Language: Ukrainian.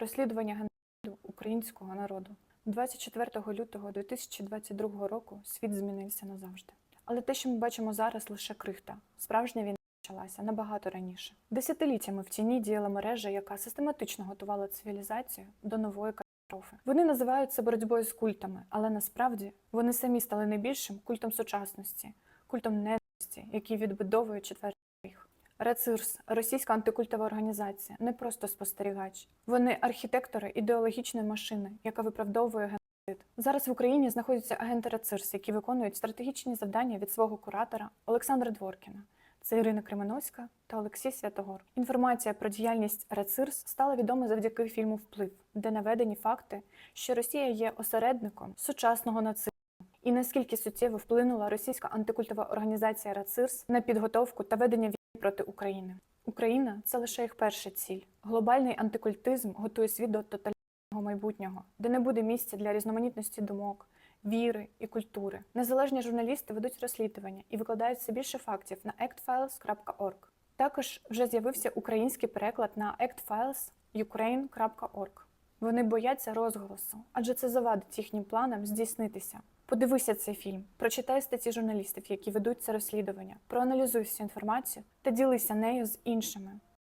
Розслідування геноциду українського народу. 24 лютого 2022 року світ змінився назавжди. Але те, що ми бачимо зараз, лише крихта. Справжня війна почалася набагато раніше. Десятиліттями в тіні діяла мережа, яка систематично готувала цивілізацію до нової катастрофи. Вони називають це боротьбою з культами, але насправді вони самі стали найбільшим культом сучасності, культом ненависті, який відбудовує четвертий. Рецирс, російська антикультова організація, не просто спостерігач. Вони архітектори ідеологічної машини, яка виправдовує геноцид. Зараз в Україні знаходяться агенти Рецирс, які виконують стратегічні завдання від свого куратора Олександра Дворкіна. Це Ірина Кременовська та Олексій Святогор. Інформація про діяльність Рецирс стала відома завдяки фільму Вплив, де наведені факти, що Росія є осередником сучасного нацизму. І наскільки суттєво вплинула російська антикультова організація Рацирс на підготовку та ведення проти України. Україна це лише їх перша ціль. Глобальний антикультизм готує світ до тоталітарного майбутнього, де не буде місця для різноманітності думок, віри і культури. Незалежні журналісти ведуть розслідування і викладають все більше фактів на actfiles.org. Також вже з'явився український переклад на actfiles.ukraine.org. Вони бояться розголосу, адже це завадить їхнім планам здійснитися. Подивися цей фільм, прочитай статті журналістів, які ведуть це розслідування, проаналізуй всю інформацію та ділися нею з іншими.